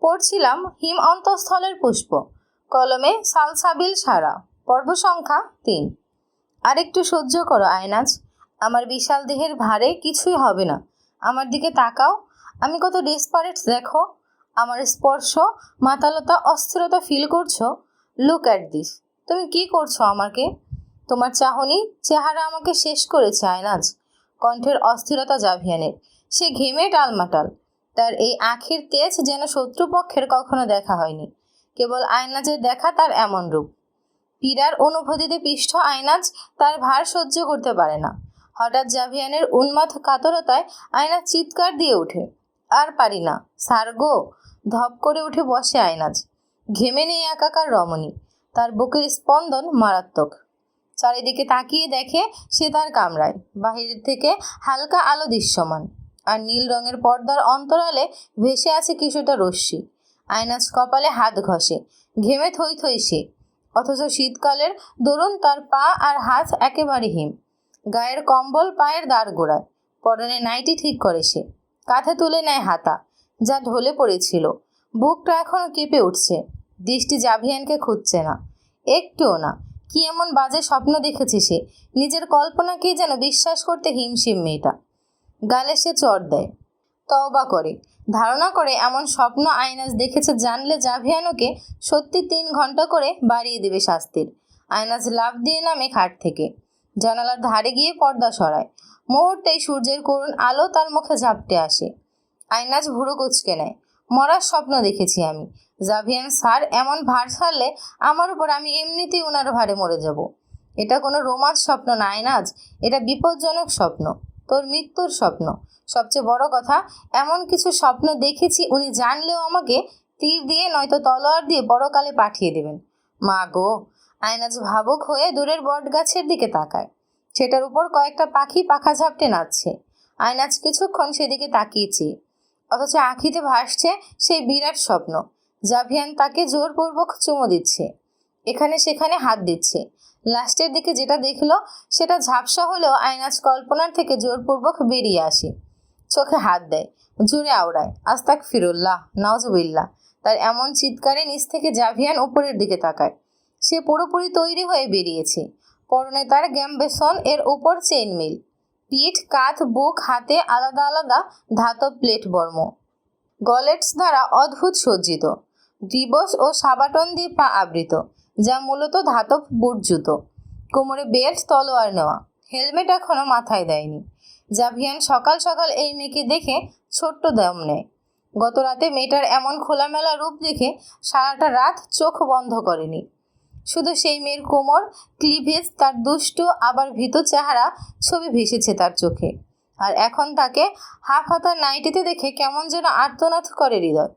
পড়ছিলাম হিম অন্তঃস্থলের পুষ্প। কলমে সালসাবিল সারা। পর্ব সংখ্যা তিন। আরেকটু সহ্য করো, আয়নাজ। আমার বিশাল দেহের ভারে কিছুই হবে না। আমার দিকে তাকাও। আমি কত ডেসপারেট, দেখো। আমার স্পর্শ, মাতালতা, অস্থিরতা ফিল করছ। লুক অ্যাট দিস তুমি কি করছ আমাকে? তোমার চাহনি, চেহারা আমাকে শেষ করেছে, আয়নাজ। কণ্ঠের অস্থিরতা জাভিয়ানের। সে ঘেমে টালমাটাল। তার এই আখের তেজ যেন শত্রুপক্ষের কখনো দেখা হয়নি। কেবল আয়নাজের দেখা তার এমন রূপ। পীড়ার অনুভূতিতে পৃষ্ঠ আয়নাজ তার ভার সহ্য করতে পারে না। হঠাৎ জাভিয়ানের উন্মাদ কাতরতায় আয়নাজ চিৎকার দিয়ে ওঠে। আর পারি না। সার গো! ধপ করে উঠে বসে আয়নাজ। ঘেমে নেই একাকার রমণী। তার বুকের স্পন্দন মারাত্মক। চারিদিকে তাকিয়ে দেখে সে তার কামরায়। বাহির থেকে হালকা আলো দৃশ্যমান। আর নীল রঙের পর্দার অন্তরালে ভেসে আছে কিছুটা রশ্মি। আয়নাজ কপালে হাত ঘষে, ঘেমে থই থই সে। অথচ শীতকালের দরুন তার পা আর হাত একেবারে হিম। গায়ের কম্বল পায়ের দাঁড় গোড়ায়, পরনে নাইটি ঠিক করে সে। কাঁধে তুলে নেয় হাতা, যা ঢলে পড়েছিল। বুকটা এখনও কেঁপে উঠছে। দৃষ্টি জাভিয়ানকে খুঁজছে না। একটুও না, কি এমন বাজে স্বপ্ন দেখেছে সে? নিজের কল্পনাকেই যেন বিশ্বাস করতে হিমশিম মেয়েটা। গালে সে চট দেয়। তওবা করে। ধারণা করে এমন স্বপ্ন আয়নাজ দেখেছে জানলে জাভিয়ানোকে সত্যি তিন ঘণ্টা করে বাড়িয়ে দেবে শাস্তির। আয়নাজ লাভ দিয়ে নামে খাট থেকে। জানালার ধারে গিয়ে পর্দা সরায়। মুহূর্তেই সূর্যের করুণ আলো তার মুখে ঝাপটে আসে। আয়নাজ ভুরু কুচকে নেয়। মরার স্বপ্ন দেখেছি আমি। জাভিয়ান, স্যার, এমন ভার ছাড়লে আমার উপর আমি এমনিতেই ওনার ভারে মরে যাব। এটা কোনো রোমাঞ্চ স্বপ্ন না আয়নাজ এটা বিপজ্জনক স্বপ্ন। তোর মৃত্যুর স্বপ্ন। সবচেয়ে বড় কথা, এমন কিছু স্বপ্ন দেখেছি, উনি জানলেও আমাকে তীর দিয়ে, নয়তো তলোয়ার দিয়ে বড়কালে পাঠিয়ে দেবেন। মা গো আয়নাজ ভাবুক হয়ে দূরের বট গাছের দিকে তাকায়। সেটার উপর কয়েকটা পাখি পাখা ঝাপটে নাচছে। আয়নাজ কিছুক্ষণ সেদিকে তাকিয়েছে। অথচ আঁখিতে ভাসছে সেই বিরাট স্বপ্ন। জাভিয়ান তাকে জোরপূর্বক চুমো দিচ্ছে। এখানে সেখানে হাত দিচ্ছে। লাস্টের দিকে যেটা দেখল, সেটা ঝাপসা হলেও আয়নাজ কল্পনার থেকে জোরপূর্বক বেরিয়ে আসে। চোখে হাত দেয়, জোরে আওড়ায়, আস্তাক ফিরুল্লাহ নওয়াজবিল্লাহ তার এমন চিৎকারে নিচ থেকে জাভিয়ান উপরের দিকে তাকায়। সে পুরোপুরি তৈরি হয়ে বেরিয়েছে। পরনে তার গ্যাম্বেসন, এর উপর চেইন মিল পিঠ, কাঁধ, বুক, হাতে আলাদা আলাদা ধাতব প্লেট বর্ম। গলেটস দ্বারা অদ্ভুত সজ্জিত। দিবস ও সাবাটন দিয়ে পা আবৃত। যা মূলত ধাতব বুট জুতো। কোমরে বেল্ট, তলোয়ার নেওয়া। হেলমেট এখনও মাথায় দেয়নি। জাভিয়ান সকাল সকাল এই মেয়েকে দেখে ছোট্ট দম নেয়। গত রাতে মেয়েটার এমন খোলামেলা রূপ দেখে সারাটা রাত চোখ বন্ধ করেনি। শুধু সেই মেয়ের কোমর, ক্লিভেজ, তার দুষ্ট, আবার ভীত চেহারা ছবি ভেসেছে তার চোখে। আর এখন তাকে হাফ হাতার নাইটিতে দেখে কেমন যেন আর্তনাদ করে হৃদয়।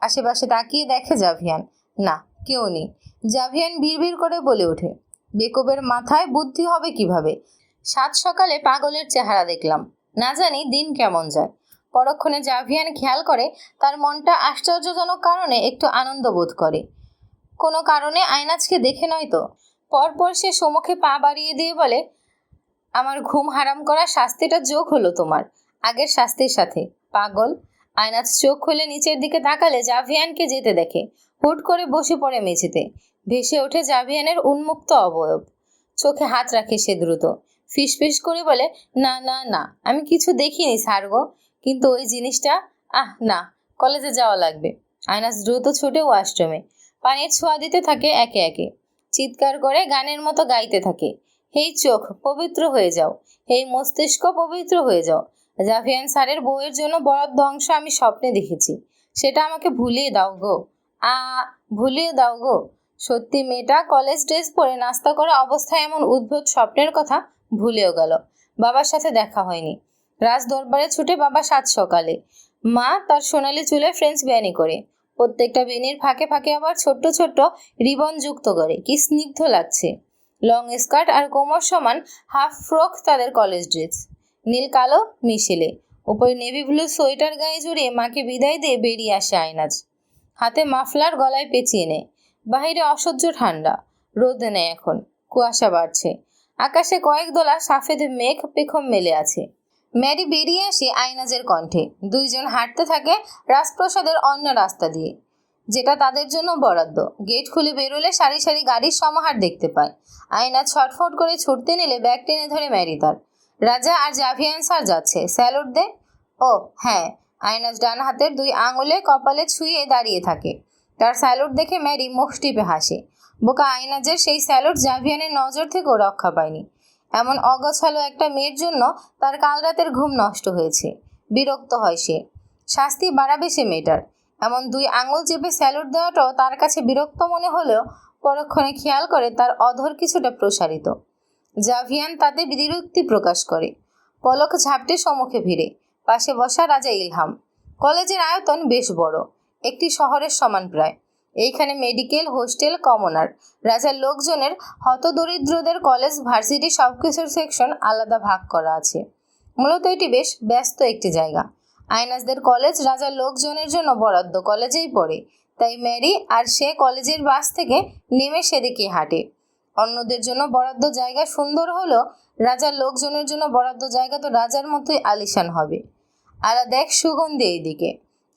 আশেপাশে তাকিয়ে দেখে জাভিয়ান, না কেউ নেই। জাভিয়ান বিড়বিড় করে বলে ওঠে, বেকবের মাথায় বুদ্ধি হবে কীভাবে? সাত সকালে পাগলের চেহারা দেখলাম। না জানি দিন কেমন যায়। পরক্ষণে জাভিয়ান খেয়াল করে, তার মনটা আশ্চর্যজনক কারণে একটু আনন্দ বোধ করে। কোনো কারণে আয়নাজকে দেখে নয় তো? পরপর সে সমুখে পা বাড়িয়ে দিয়ে বলে, আমার ঘুম হারাম করা শাস্তিটা যোগ হলো তোমার। আগের শাস্তির সাথে। পাগল? আয়নাজ চোখ খুলে নিচের দিকে তাকালে জাভিয়ানকে যেতে দেখে। হুট করে বসে পড়ে মেঝেতে। ভেসে ওঠে জাভিয়ানের উন্মুক্ত অবয়ব। চোখে হাত রাখে সে দ্রুত। ফিসফিস করে বলে, না না না, আমি কিছু দেখিনি, স্যার গো। কিন্তু ওই জিনিসটা, আহ, না, কলেজে যাওয়া লাগবে। আয়নাজ দ্রুত ছুটে ওয়াশরুমে। পানির ছোঁয়া দিতে থাকে একে একে। চিৎকার করে গানের মতো গাইতে থাকে। হেই চোখ, পবিত্র হয়ে যাও। হেই মস্তিষ্ক, পবিত্র হয়ে যাও। জাভিয়ান স্যারের বউয়ের জন্য বরাদ্দ অংশ আমি স্বপ্নে দেখেছি। সেটা আমাকে ভুলিয়ে দাও গো। আ, ভুলিয়ে দাও গো। সত্যি মেয়েটা কলেজ ড্রেস পরে নাস্তা করা অবস্থায় এমন উদ্ভুত স্বপ্নের কথা ভুলেও গেল। বাবার সাথে দেখা হয়নি। রাজ দরবারে ছুটে বাবা সাত সকালে। মা তার সোনালি চুলে ফ্রেঞ্চ বেয়ানি করে। প্রত্যেকটা বেনির ফাঁকে ফাঁকে আবার ছোট্ট ছোট্ট রিবন যুক্ত করে। কি স্নিগ্ধ লাগছে। লং স্কার্ট আর কোমর সমান হাফ ফ্রক তাদের কলেজ ড্রেস নীল কালো মিশেলে। ওপরে নেভি ব্লু সোয়েটার গায়ে জুড়ে মাকে বিদায় দিয়ে বেরিয়ে আসে আয়নাজ। হাতে মাফলার গলায় পেঁচিয়ে নেয়। বাহিরে অসহ্য ঠান্ডা। রোদ নেই এখন। কুয়াশা বাড়ছে। আকাশে কয়েক দোলা সাফেদ মেঘ পেখম মেলে আছে। ম্যারি বেরিয়ে আসে আইনাজের কণ্ঠে। দুইজন হাঁটতে থাকে রাজপ্রসাদের অন্য রাস্তা দিয়ে। যেটা তাদের জন্য বরাদ্দ। গেট খুলে বেরোলে সারি সারি গাড়ির সমাহার দেখতে পায়। আয়না ছটফট করে ছুটতে নিলে ব্যাগ টেনে ধরে ম্যারি তার। রাজা আর জাভিয়ান স্যার যাচ্ছে। স্যালুট দে। ও হ্যাঁ। আয়নাজ ডান হাতের দুই আঙুলে কপালে ছুঁয়ে দাঁড়িয়ে থাকে। তার স্যালুট দেখে ম্যারি মুখ টিপে হাসে। বোকা আয়নাজের সেই স্যালুট জাভিয়ানের নজর থেকেও রক্ষা পায়নি। এমন অগছালো একটা মেয়ের জন্য তার কাল রাতের ঘুম নষ্ট হয়েছে। বিরক্ত হয় সে। শাস্তি বাড়াবে সে মেয়েটার। এমন দুই আঙুল চেপে স্যালুট দেওয়াটাও তার কাছে বিরক্ত মনে হলেও পরক্ষণে খেয়াল করে তার অধর কিছুটা প্রসারিত। জাভিয়ান তাতে বিরক্তি প্রকাশ করে। পলক ঝাপটে সম্মুখে ভিড়ে পাশে বসা রাজা ইলহাম। কলেজের আয়তন বেশ বড়, একটি শহরের সমান প্রায়। এইখানে মেডিকেল, হোস্টেল, কমনার। রাজার লোকজনের হতদরিদ্রদের কলেজ, ভার্সিটি সব কিছুর সেকশন আলাদা ভাগ করা আছে। মূলত এটি বেশ ব্যস্ত একটি জায়গা। আইনাসদের কলেজ রাজার লোকজনের জন্য বরাদ্দ কলেজেই পড়ে। তাই ম্যারি আর সে কলেজের বাস থেকে নেমে সেদিকে হাঁটে। অন্যদের জন্য বরাদ্দ জায়গা সুন্দর হলো, রাজার লোকজনের জন্য বরাদ্দ জায়গা তো রাজার মতোই আলিশান হবে। আর দেখ সুগন্ধি এইদিকে।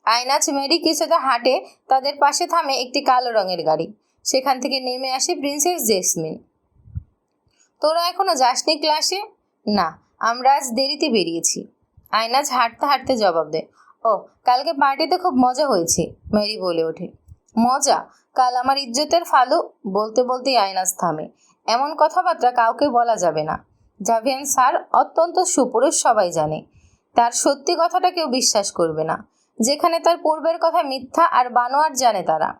আয়নাচ মেরি কিছুটা হাঁটে, তাদের পাশে থামে একটি কালো রঙের গাড়ি। সেখান থেকে নেমে আসে প্রিন্সেস জেসমিন। তোরা এখনও যাসনি ক্লাসে? না, আমরা আজ দেরিতে বেরিয়েছি। আয়নাজ হাঁটতে হাঁটতে জবাব দেয় ও কালকে পার্টিতে খুব মজা হয়েছে, মেরি বলে ওঠে। মজা, কাল আমার ইজ্জতের ফালু, বলতে বলতেই আয়নাজ থামে। এমন কথাবার্তা কাউকে বলা যাবে না। জাভিয়ান স্যার অত্যন্ত সুপুরুষ সবাই জানে। তার সত্যি কথাটা কেউ বিশ্বাস করবে না। যেখানে তার পূর্বের কথা মিথ্যা আর বানোয়ার জানে তারা।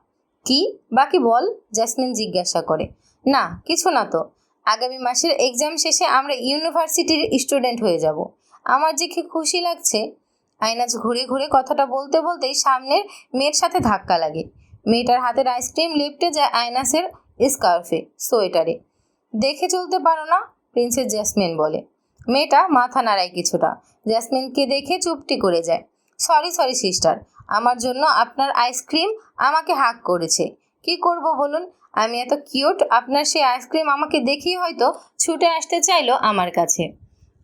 কি? বাকি বল? জেসমিন জিজ্ঞাসা করে। না, কিছু না তো। আগামী মাসের এক্সাম শেষে আমরা ইউনিভার্সিটির স্টুডেন্ট হয়ে যাব। আমার যে কি খুশি লাগছে? আয়নাজ ঘুরে ঘুরে কথাটা বলতে বলতেই সামনের মেয়ের সাথে ধাক্কা লাগে। মেয়েটার হাতের আইসক্রিম লিপটে যায় আয়নাসের স্কার্ফে সোয়েটারে। দেখে চলতে পারো না, প্রিন্সেস জ্যাসমিন বলে। মেয়েটা মাথা নাড়ায় কিছুটা। জ্যাসমিনকে দেখে চুপটি করে যায়। সরি সরি সিস্টার আমার জন্য আপনার আইসক্রিম আমাকে হাক করেছে। কি করব বলুন? আমি এত কিউট আপনার সেই আইসক্রিম আমাকে দেখেই হয়তো ছুটে আসতে চাইলো আমার কাছে।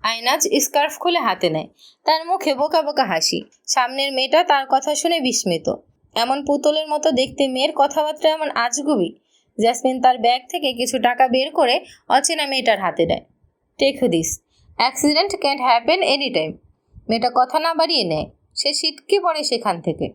আয়নাজ স্কার্ফ খুলে হাতে নেয়। তার মুখে বোকা বোকা হাসি। সামনের মেয়েটা তার কথা শুনে বিস্মিত। এমন পুতুলের মতো দেখতে মেয়ের কথাবার্তা এমন আজগুবি। জ্যাসমিন তার ব্যাগ থেকে কিছু টাকা বের করে অচেনা মেয়েটার হাতে দেয়। Take this accident can't happen any time মেয়েটা কথা না বাড়িয়ে নেয়। সে ছিটকে পড়ে সেখান থেকে।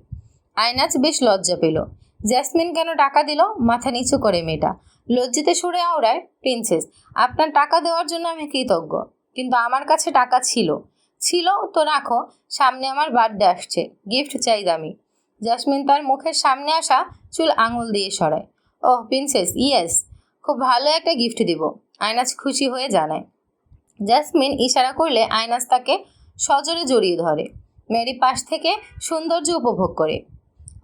আয়নাজ বেশ লজ্জা পেল। জ্যাসমিন কেন টাকা দিল? মাথা নিচু করে মেয়েটা। লজ্জিতে সুরে আওড়ায় প্রিন্সেস আপনার টাকা দেওয়ার জন্য আমি কৃতজ্ঞ। কিন্তু আমার কাছে টাকা ছিল। ছিল, তো রাখো। সামনে আমার বার্থডে আসছে। গিফট চাই দামি। জ্যাসমিন তার মুখের সামনে আসা চুল আঙুল দিয়ে সরায়। ও প্রিন্সেস ইয়েস খুব ভালো একটা গিফট দিব। আয়নাজ খুশি হয়ে জানায়। জ্যাসমিন ইশারা করলে আয়নাজ তাকে সজোরে জড়িয়ে ধরে। মেরি পাশ থেকে সৌন্দর্য উপভোগ করে।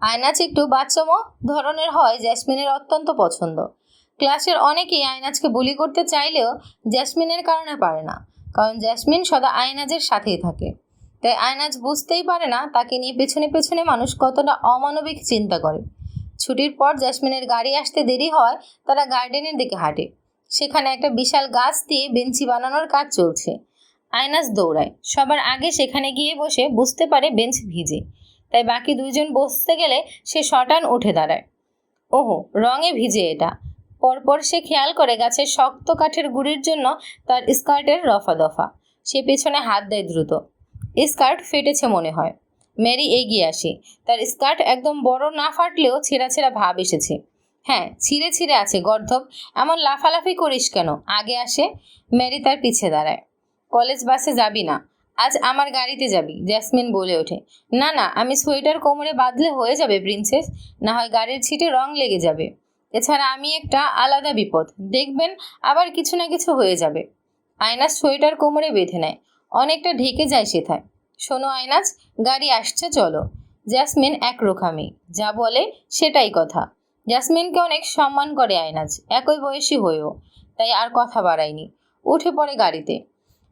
আয়নাজ একটু বাচ্চামো ধরনের হয় জ্যাসমিনের অত্যন্ত পছন্দ। ক্লাসের অনেকেই আয়নাজকে বুলি করতে চাইলেও জ্যাসমিনের কারণে পারে না। কারণ জ্যাসমিন সদা আয়নাজের সাথেই থাকে। তাই আয়নাজ বুঝতেই পারে না তাকে নিয়ে পেছনে পেছনে মানুষ কতটা অমানবিক চিন্তা করে। ছুটির পর জ্যাসমিনের গাড়ি আসতে দেরি হয়, তারা গার্ডেনের দিকে হাঁটে। সেখানে একটা বিশাল গাছ দিয়ে বেঞ্চি বানানোর কাজ চলছে। আয়নাস দৌড়ায়। সবার আগে সেখানে গিয়ে বসে বুঝতে পারে বেঞ্চ ভিজে। তাই বাকি দুইজন বসতে গেলে সে শটান উঠে দাঁড়ায়। ওহো, রঙে ভিজে এটা। পরপর সে খেয়াল করে গাছের শক্ত কাঠের গুড়ির জন্য তার স্কার্টের রফা দফা সে পেছনে হাত দেয় দ্রুত। স্কার্ট ফেটেছে মনে হয়। মেরি এগিয়ে আসে। তার স্কার্ট একদম বড় না ফাটলেও ছেঁড়া ছেঁড়া ভাব এসেছে। হ্যাঁ ছিঁড়ে ছিঁড়ে আছে, গর্ধব। এমন লাফালাফি করিস কেন? আগে আসে। মেরি তার পিছে দাঁড়ায়। কলেজ বাসে যাবি না। আজ আমার গাড়িতে যাবি, জ্যাসমিন বলে ওঠে। না না, আমি সোয়েটার কোমরে বাঁধলে হয়ে যাবে, প্রিন্সেস। না হয় গাড়ির ছিটে রং লেগে যাবে। এছাড়া আমি একটা আলাদা বিপদ। দেখবেন আবার কিছু না কিছু হয়ে যাবে। আয়নাজ সোয়েটার কোমরে বেঁধে নেয়। অনেকটা ঢেকে যায় সেথায়। শোনো আয়নাজ গাড়ি আসছে, চলো। জ্যাসমিন এক রোখামি। যা বলে সেটাই কথা। জ্যাসমিনকে অনেক সম্মান করে আয়নাজ একই বয়সী হয়েও, তাই আর কথা বাড়ায়নি। উঠে পড়ে গাড়িতে।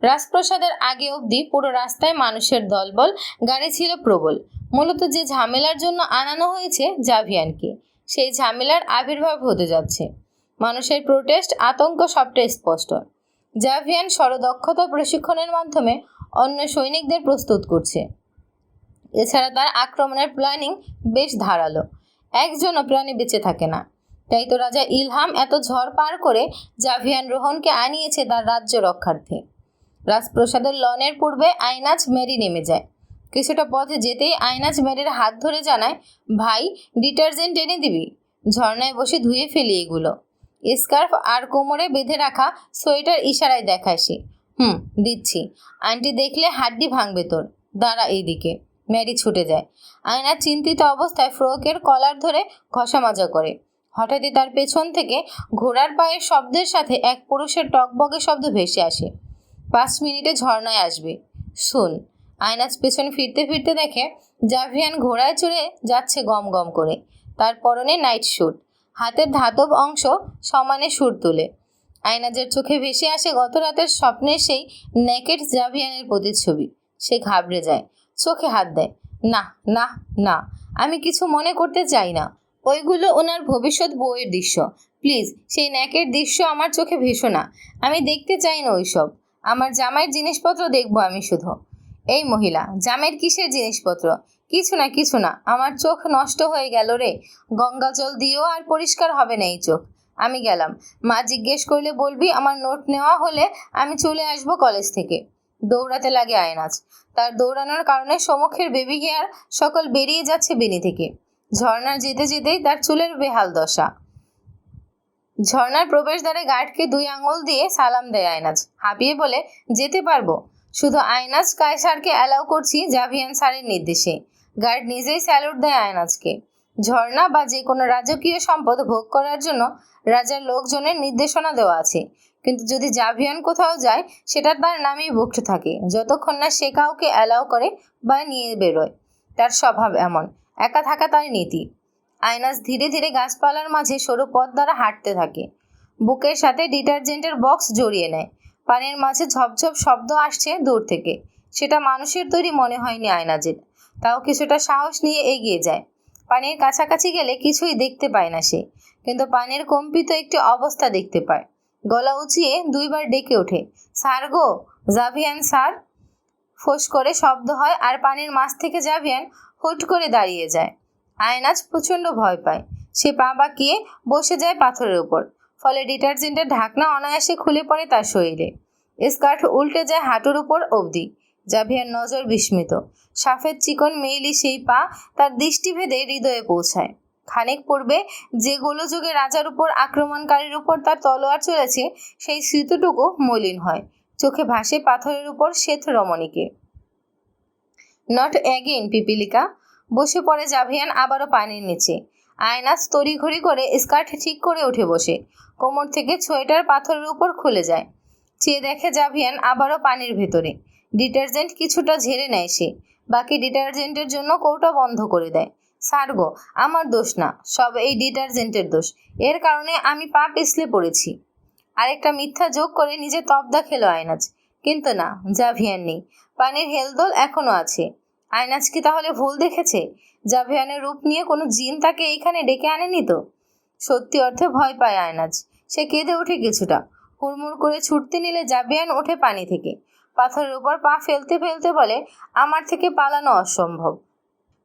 রাজপ্রসাদের আগে অবধি পুরো রাস্তায় মানুষের দলবল, গাড়ি ছিল প্রবল। মূলত যে ঝামেলার জন্য আনানো হয়েছে জাভিয়ানকে, সেই ঝামেলার আবির্ভাব হতে যাচ্ছে। মানুষের প্রোটেস্ট আতঙ্ক সবটা স্পষ্ট। জাভিয়ান সরদক্ষতা প্রশিক্ষণের মাধ্যমে অন্য সৈনিকদের প্রস্তুত করছে। এছাড়া তার আক্রমণের প্ল্যানিং বেশ ধারালো। একজনও প্রাণী বেঁচে থাকে না। তাই তো রাজা ইলহাম এত ঝড় পার করে জাভিয়ান রোহনকে আনিয়েছে তার রাজ্য রক্ষার্থে। রাজপ্রসাদের লনের পূর্বে আইনাজ মেরি নেমে যায়। কিছুটা পথে যেতেই আইনাজ মেরির হাত ধরে জানায়, ভাই, ডিটারজেন্ট এনে দিবি। ঝর্ণায় বসে ধুয়ে ফেলি এগুলো। স্কার্ফ আর কোমরে বেঁধে রাখা সোয়েটার ইশারায় দেখায় সে। হুম, দিচ্ছি। আন্টি দেখলে হাড্ডি ভাঙবে তোর। দাঁড়া এইদিকে। ম্যারি ছুটে যায়। আয়না চিন্তিত অবস্থায় ফ্রকের কলার ধরে ঘষা মাজা করে। হঠাৎই তার পেছন থেকে ঘোড়ার পায়ের শব্দের সাথে এক পুরুষের টকবগে শব্দ ভেসে আসে। পাঁচ মিনিটে ঝর্ণায় আসবে। শুন আয়নাজ পেছন ফিরতে ফিরতে দেখে জাভিয়ান ঘোড়ায় চড়ে যাচ্ছে গম গম করে। তার পরনে নাইট স্যুট হাতের ধাতব অংশ সমানে সুর তুলে। আয়নাজের চোখে ভেসে আসে গত রাতের স্বপ্নের সেই নেকেট জাভিয়ানের প্রতিচ্ছবি। সে ঘাবড়ে যায়, চোখে হাত দেয়, না না না, আমি কিছু মনে করতে চাই না। ওইগুলো ওনার ভবিষ্যৎ বউয়ের দৃশ্য। প্লিজ, সেই ন্যাকের দৃশ্য আমার চোখে ভেসো না। আমি দেখতে চাই না ওইসব। আমার জামাইয়ের জিনিসপত্র দেখব আমি শুধু। এই মহিলা জামের কিসের জিনিসপত্র? কিছু না কিছু না। আমার চোখ নষ্ট হয়ে গেল রে। গঙ্গা জল দিয়েও আর পরিষ্কার হবে না এই চোখ। আমি গেলাম। মা জিজ্ঞেস করলে বলবি, আমার নোট নেওয়া হলে আমি চলে আসব কলেজ থেকে। দৌড়াতে লাগে আয়নাজ। তার দৌড়ানোর কারণে সমক্ষের বেবি হেয়ার সকল বেরিয়ে যাচ্ছে বেনি থেকে। ঝর্ণার যেতে যেতেই তার চুলের বেহাল দশা। ঝর্ণার প্রবেশদ্বারে গার্ডকে দুই আঙুল দিয়ে সালাম দেয় আয়নাজ। হাঁপিয়ে বলে, যেতে পারব। শুধু আয়নাজ, কায়সারকে অ্যালাউ করছি জাভিয়ান স্যারের নির্দেশে। গার্ড নিজেই স্যালুট দেয় আয়নাজকে ঝর্ণা বা যে কোনো রাজকীয় সম্পদ ভোগ করার জন্য রাজার লোকজনের নির্দেশনা দেওয়া আছে। কিন্তু যদি জাভিয়ান কোথাও যায়, সেটা তার নামেই বুকড থাকে। যতক্ষণ না সে কাউকে অ্যালাউ করে বা নিয়ে বেরোয়। তার স্বভাব এমন, একা থাকা তার নীতি। আয়নাস ধীরে ধীরে গাছপালার মাঝে সরু পথ দ্বারা হাঁটতে থাকে। বুকের সাথে ডিটারজেন্টের বক্স জড়িয়ে নেয়। পানির মাঝে ঝপঝপ শব্দ আসছে দূর থেকে। সেটা মানুষের তৈরি মনে হয়নি আয়নাজের। তাও কিছুটা সাহস নিয়ে এগিয়ে যায়। পানির কাছাকাছি গেলে কিছুই দেখতে পায় না সে, কিন্তু পানির কম্পিত একটি অবস্থা দেখতে পায়। গলা উঁচিয়ে দুইবার ডেকে ওঠে, স্যার গো, জাভিয়ান স্যার? ফোঁস করে শব্দ হয় আর পানির মাছ থেকে জাভিয়ান হুট করে দাঁড়িয়ে যায়। আয়নাজ প্রচণ্ড ভয় পায়। সে পা বাঁকিয়ে বসে যায় পাথরের উপর, ফলে ডিটারজেন্টের ঢাকনা অনায়াসে খুলে পড়ে তার শরীরে। স্কার্ট উল্টে যায় হাঁটুর উপর অবধি। জাভিয়ার নজর বিস্মিত। সাফেদ চিকন মেইলি সেই পা তার দৃষ্টিভেদে হৃদয়ে পৌঁছায়। খানিক পূর্বে যে গোলযোগে রাজার উপর আক্রমণকারীর উপর তার তলোয়ার চলেছে, সেই স্মৃতিটুকু মলিন হয়। চোখে ভাসে পাথরের উপর শ্বেত রমণীকে। নট অ্যাগেন পিপিলিকা। বসে পড়ে জাভিয়ান আবারও পানির নিচে। আয়নাস তড়িঘড়ি করে স্কার্ট ঠিক করে উঠে বসে। কোমর থেকে সোয়েটার পাথরের উপর খুলে যায়। চেয়ে দেখে জাভিয়ান আবারও পানির ভেতরে। ডিটারজেন্ট কিছুটা ঝেড়ে নেয় সে। বাকি ডিটারজেন্টের জন্য কৌটা বন্ধ করে দেয়। সারগো আমার দোষ না, সব এই ডিটারজেন্টের দোষ। এর কারণে আমি পা পিছলে পড়েছি। আরেকটা মিথ্যা যোগ করে নিজে তবদা খেলো, আয়নাজ। কিন্তু না, জাভিয়ান নেই। পানির হেলদোল এখনও আছে। আয়নাজ কি তাহলে ভুল দেখেছে? জাভিয়ানের রূপ নিয়ে কোনো জিন তাকে এইখানে ডেকে আনেনি তো? সত্যি অর্থে ভয় পায় আয়নাজ। সে কেঁদে ওঠে কিছুটা। হুড়মুড় করে ছুটতে নিলে জাভিয়ান ওঠে পানি থেকে। পাথরের উপর পা ফেলতে ফেলতে বলে, আমার থেকে পালানো অসম্ভব।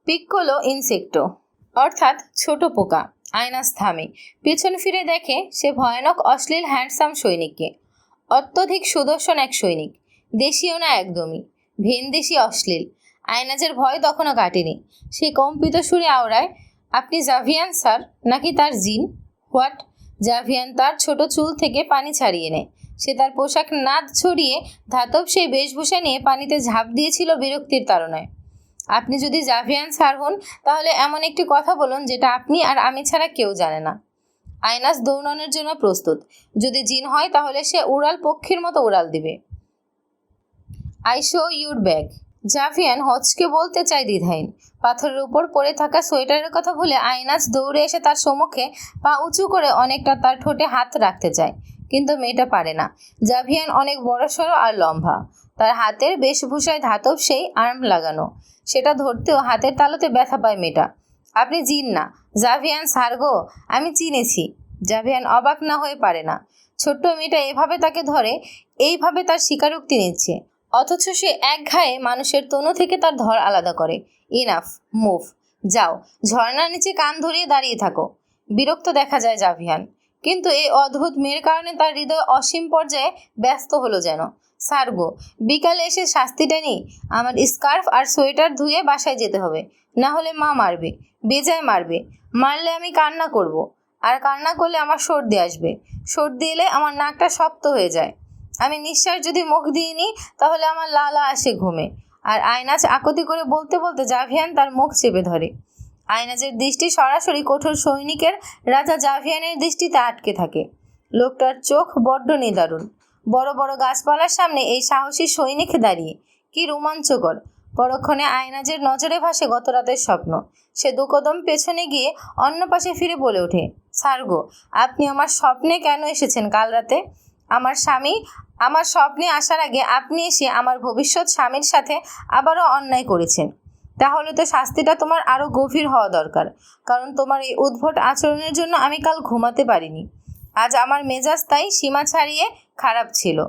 পিক্কোলো ইনসেক্টো অর্থাৎ ছোট পোকা আয়নাস থামে। পেছন ফিরে দেখে সে ভয়ানক, অশ্লীল, হ্যান্ডসাম সৈনিককে। অত্যধিক সুদর্শন এক সৈনিক। দেশীয় না একদমই। ভেনদেশি অশ্লীল। আয়নাজের ভয় তখনও কাটেনি। সে কম্পিত সুরে আওড়ায়, আপনি জাভিয়ান, স্যার? নাকি তার জিন? হোয়াট? জাভিয়ান তার ছোট চুল থেকে পানি ছাড়িয়ে নেয়। সে তার পোশাক নাদ ছড়িয়ে ধাতব সেই বেশভূষা নিয়ে পানিতে ঝাঁপ দিয়েছিল বিরক্তির তাড়নায় আপনি যদি জাভিয়ান স্যার হন, তাহলে এমন একটি কথা বলুন যেটা আপনি আর আমি ছাড়া কেউ জানে না। আয়নাস দৌড়ানোর জন্য প্রস্তুত। যদি জিন হয়, তাহলে সে উড়াল পক্ষীর মতো উড়াল দিবে। I show your bag. Javian হজকে বলতে চাই দ্বিধাহীন। পাথরের উপর পড়ে থাকা সোয়েটারের কথা ভুলে আয়নাজ দৌড়ে এসে তার সম্মুখে পা উঁচু করে অনেকটা তার ঠোঁটে হাত রাখতে চায়। কিন্তু মেয়েটা পারে না। জাভিয়ান অনেক বড়সড় আর লম্বা। তার হাতের বেশভূষায় ধাতব সেই আর্ম লাগানো। সেটা ধরতেও হাতের তালুতে ব্যথা পায় মেয়েটা। আপনি জিন না। জাভিয়ান সার্গো আমি চিনেছি। জাভিয়ান অবাক না হয়ে পারে না। ছোট্ট মেয়েটা এভাবে তাকে ধরে, এইভাবে তার স্বীকারোক্তি নিচ্ছে। অথচ সে এক ঘায়ে মানুষের তনু থেকে তার ধর আলাদা করে। ইনাফ মুভ যাও, ঝর্ণার নিচে কান ধরিয়ে দাঁড়িয়ে থাকো। বিরক্ত দেখা যায় জাভিয়ান। কিন্তু এই অদ্ভুত মেয়ের কারণে তার হৃদয় অসীম পর্যায়ে ব্যস্ত হলো যেন। সার্গো, বিকালে এসে শাস্তিটা নেই। আমার স্কার্ফ আর সোয়েটার ধুয়ে বাসায় যেতে হবে। না হলে মা মারবে, বেজায় মারবে। মারলে আমি কান্না করব। আর কান্না করলে আমার সর্দি আসবে। সর্দি এলে আমার নাকটা শক্ত হয়ে যায়। আমি নিঃশ্বাস যদি মুখ দিয়ে নিই, তাহলে আমার লালা আসে ঘুমে। আর আয়নাচ আকতি করে বলতে বলতে জাভিয়ান তার মুখ চেপে ধরে। আয়নাজের দৃষ্টি সরাসরি কঠোর সৈনিকের, রাজা জাভিয়ানের দৃষ্টিতে আটকে থাকে। লোকটার চোখ বড্ড নিদারুণ। বড় বড় গাছপালার সামনে এই সাহসী সৈনিক দাঁড়িয়ে। কি রোমাঞ্চকর। পরক্ষণে আয়নাজের নজরে ভাসে গত রাতের স্বপ্ন। সে দুকদম পেছনে গিয়ে অন্য পাশে ফিরে বলে ওঠে সার্গো আপনি আমার স্বপ্নে কেন এসেছেন কাল রাতে? আমার স্বামী, আমার স্বপ্নে আসার আগে আপনি এসে আমার ভবিষ্যৎ স্বামীর সাথে আবারও অন্যায় করেছেন। তাহলে তো শাস্তিটা তোমার আরও গভীর হওয়া দরকার। কারণ তোমার এই উদ্ভট আচরণের জন্য আমি কাল ঘুমাতে পারিনি। আজ আমার মেজাজ তাই সীমা ছাড়িয়ে খারাপ ছিল।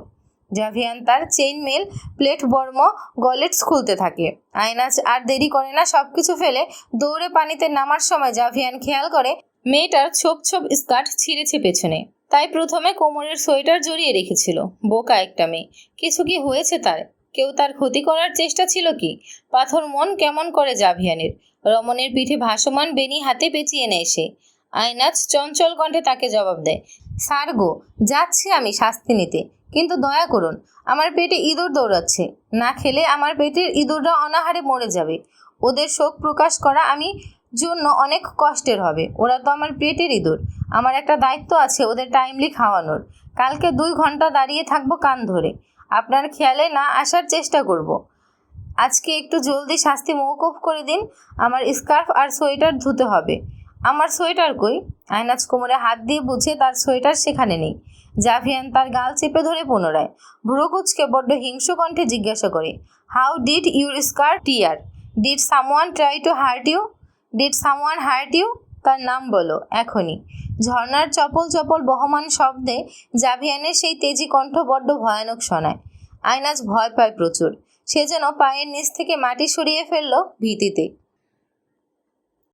জাভিয়ান তার চেইন মেল প্লেট বর্ম গলেটস খুলতে থাকে। আয়নাজ আর দেরি করে না সব কিছু ফেলে দৌড়ে পানিতে নামার সময় জাভিয়ান খেয়াল করে মেয়েটার ছোপ ছোপ স্কার্ট ছিঁড়েছে পেছনে। তাই প্রথমে কোমরের সোয়েটার জড়িয়ে রেখেছিল। বোকা একটা মেয়ে। কিছু কি হয়েছে তার? কেউ তার ক্ষতি করার চেষ্টা ছিল কি? পাথর মন কেমন করে জাভিয়ানের? রমণের পিঠে ভাসমান বেনি হাতে পেঁচিয়ে নেয় সে। আয়নাজ চঞ্চল কণ্ঠে তাকে জবাব দেয় সার্গো যাচ্ছি আমি শাস্তি নিতে। কিন্তু দয়া করুন, আমার পেটে ইঁদুর দৌড়াচ্ছে। না খেলে আমার পেটের ইঁদুররা অনাহারে মরে যাবে। ওদের শোক প্রকাশ করা আমি জন্য অনেক কষ্টের হবে। ওরা তো আমার পেটের ইঁদুর। আমার একটা দায়িত্ব আছে ওদের টাইমলি খাওয়ানোর। কালকে দুই ঘণ্টা দাঁড়িয়ে থাকব কান ধরে। আপনার খেয়ালে না আসার চেষ্টা করব। আজকে একটু জলদি শাস্তি মৌকুফ করে দিন। আমার স্কার্ফ আর সোয়েটার ধুতে হবে। আমার সোয়েটার কই? আয়নাজ কোমরে হাত দিয়ে বুঝে তার সোয়েটার সেখানে নেই। জাভিয়ান তার গাল চেপে ধরে পুনরায়। ভ্রুকুচকে বড্ড হিংস্র কণ্ঠে জিজ্ঞাসা করে how did your skirt tear did someone try to hurt you did someone hurt you তার নাম বলো, এখনই। ঝর্নার চপল চপল বহমান শব্দে জাভিয়ানের সেই তেজি কণ্ঠ বড্ড ভয়ানক শোনায়। আইনাজ ভয় পায় প্রচুর। সে যেন পায়ের নিচ থেকে মাটি সরিয়ে ফেলল ভীতিতে।